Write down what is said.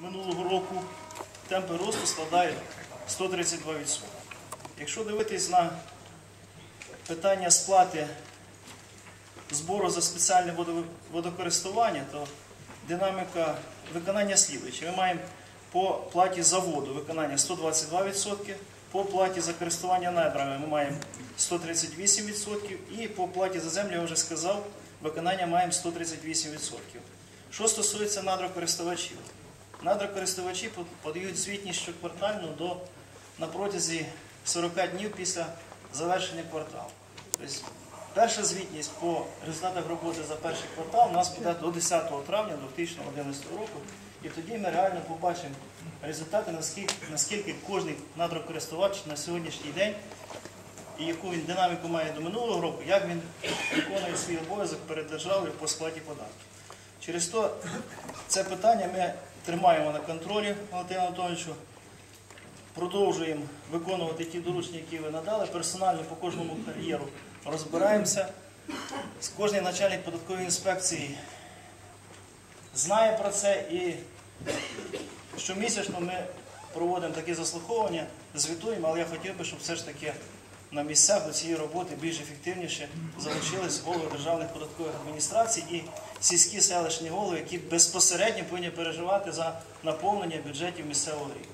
минулого року темпи росту складають 132%. Якщо дивитись на питання сплати збору за спеціальне водокористування, то динаміка виконання слідуюча. Ми маємо по платі за воду виконання 122%, по платі за користування надрами ми маємо 138% і по платі за землю, я вже сказав, виконання маємо 138%. Що стосується надрокористувачів, надрокористувачі подають звітність щоквартально до на протязі 40 днів після завершення кварталу. Тобто, перша звітність по результатах роботи за перший квартал у нас буде до 10 травня 2011 року. І тоді ми реально побачимо результати, наскільки, наскільки кожен надрокористувач на сьогоднішній день і яку він динаміку має до минулого року, як він виконує свій обов'язок перед державою по сплаті податків. Через то це питання ми тримаємо на контролі, Валентину Анатолійовичу, продовжуємо виконувати ті доручення, які ви надали. Персонально по кожному кар'єру розбираємося. Кожний начальник податкової інспекції знає про це і щомісячно ми проводимо такі заслуховування, звітуємо, але я хотів би, щоб все ж таки на місцях до цієї роботи більш ефективніше залучились голови державних податкових адміністрацій і сільські селищні голови, які безпосередньо повинні переживати за наповнення бюджетів місцевого рівня.